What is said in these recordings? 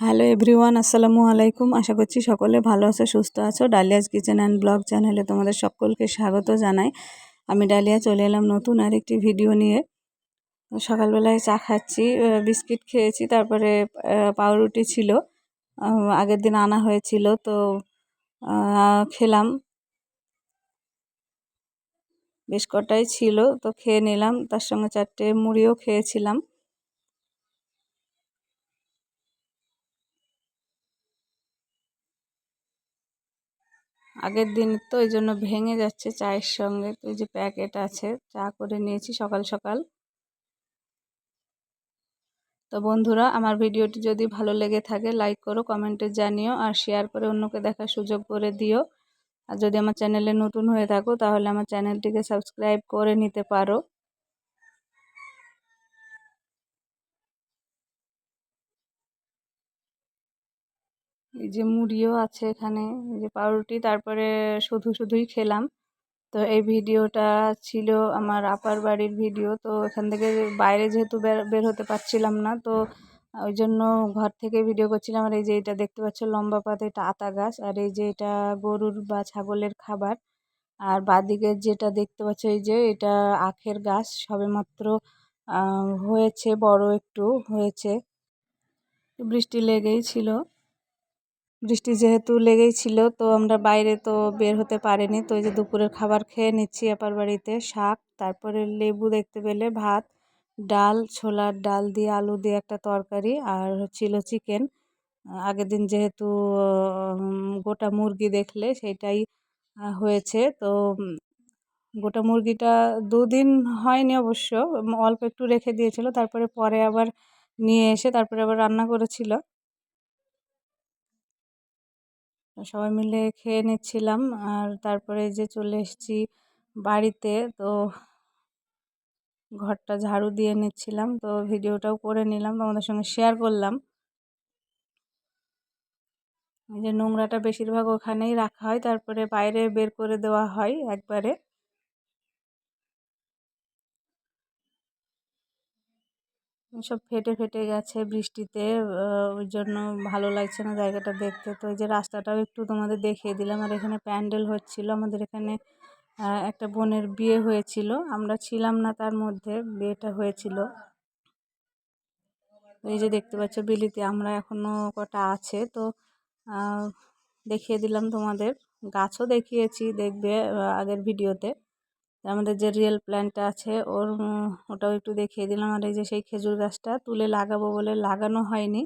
Hello everyone, আসসালামু আলাইকুম। আশা করছি সকলে ভালো আছো, সুস্থ আছো। ডালিয়াস কিচেন অ্যান্ড ব্লগ চ্যানেলে তোমাদের সকলকে স্বাগত জানাই। আমি ডালিয়া চলে এলাম নতুন আরেকটি ভিডিও নিয়ে। সকালবেলায় চা খাচ্ছি বিস্কিট খেয়েছি, তারপরে পাউরুটি ছিল। আগের দিন আনা হয়েছিল, তো খেলাম। বেশ কটাই ছিল, তো খেয়ে নিলাম। তার সঙ্গে চারটে মুড়িও খেয়েছিলাম। আগের দিন তো ওই জন্য ভেঙে যাচ্ছে চায়ের সঙ্গে। তো যে প্যাকেট আছে, চা করে নিয়েছি সকাল সকাল। তো বন্ধুরা, আমার ভিডিওটি যদি ভালো লেগে থাকে, লাইক করো, কমেন্টে জানিও আর শেয়ার করে অন্যকে দেখার সুযোগ করে দিও। আর যদি আমার চ্যানেলে নতুন হয়ে থাকো, তাহলে আমার চ্যানেলটিকে সাবস্ক্রাইব করে নিতে পারো। এই যে মুড়িও আছে এখানে, এই যে পাউরুটি, তারপরে শুধু শুধুই খেলাম। তো এই ভিডিওটা ছিল আমার আপার বাড়ির ভিডিও, তো এখান থেকে বাইরে যেহেতু বের হতে পারছিলাম না, তো ওই জন্য ঘর থেকে ভিডিও করছিলাম। আর এই যে এটা দেখতে পাচ্ছ লম্বা পাতে, এটা আতা গাছ, আর এই যে এটা গরুর বা ছাগলের খাবার। আর বাদিকে যেটা দেখতে পাচ্ছ, এই যে এটা আখের গাছ, সবেমাত্র হয়েছে, বড় একটু হয়েছে। বৃষ্টি লেগেই ছিল। বৃষ্টি যেহেতু লেগেই ছিল, তো আমরা বাইরে তো বের হতে পারিনি। তো এই যে দুপুরের খাবার খেয়ে নিচ্ছি আপার বাড়িতে, শাক, তারপরে লেবু দেখতে পেলে ভাত, ডাল, ছোলার ডাল দিয়ে আলু দিয়ে একটা তরকারি আর ছিল চিকেন। আগের দিন যেহেতু গোটা মুরগি দেখলে সেটাই হয়েছে। তো গোটা মুরগিটা দুদিন হয়নি অবশ্য অল্প একটু রেখে দিয়েছিল, তারপরে পরে আবার নিয়ে এসে তারপরে আবার রান্না করেছিল। সবাই মিলে খেয়ে নিচ্ছিলাম। আর তারপরে যে চলে এসেছি বাড়িতে, তো ঘরটা ঝাড়ু দিয়ে নিচ্ছিলাম। তো ভিডিওটাও করে নিলাম, তোমাদের সঙ্গে শেয়ার করলাম। যে নোংরাটা বেশিরভাগ ওখানেই রাখা হয়, তারপরে বাইরে বের করে দেওয়া হয় একবারে। সব ফেটে ফেটে গেছে বৃষ্টিতে। ওই জন্য ভালো লাগছে না জায়গাটা দেখতে। তো ওই যে রাস্তাটাও একটু তোমাদের দেখিয়ে দিলাম। আর এখানে প্যান্ডেল হচ্ছিল। আমাদের এখানে একটা বোনের বিয়ে হয়েছিল। আমরা ছিলাম না তার মধ্যে, বিয়েটা হয়েছিল। এই যে দেখতে পাচ্ছ বিলিতে আমরা এখনও কটা আছে। তো দেখিয়ে দিলাম তোমাদের। গাছও দেখিয়েছি, দেখবে আগের ভিডিওতে। আমাদের যে রিয়েল প্ল্যানটা আছে, ওর ওটাও একটু দেখিয়ে দিলাম। আর এই যে সেই খেজুর গাছটা তুলে লাগাবো বলে লাগানো হয়নি।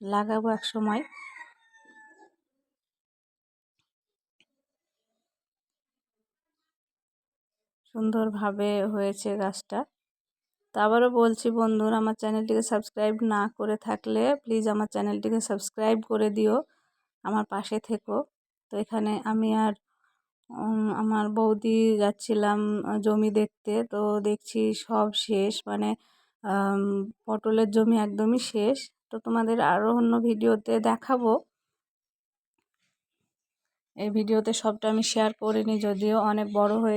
লাগাবো এক সময়। সুন্দরভাবে হয়েছে গাছটা। তো আবারও বলছি বন্ধুরা, আমার চ্যানেলটিকে সাবস্ক্রাইব না করে থাকলে প্লিজ আমার চ্যানেলটিকে সাবস্ক্রাইব করে দিও। আমার পাশে থেকো। তো এখানে আমি আর আমার বৌদি যাচ্ছিলাম জমি দেখতে। তো দেখছি সব শেষ মানে পটলের জমি একদমই শেষ। তো তোমাদের আরও অন্য ভিডিওতে দেখাবো। এই ভিডিওতে সবটা আমি শেয়ার করিনি, যদিও অনেক বড় হয়ে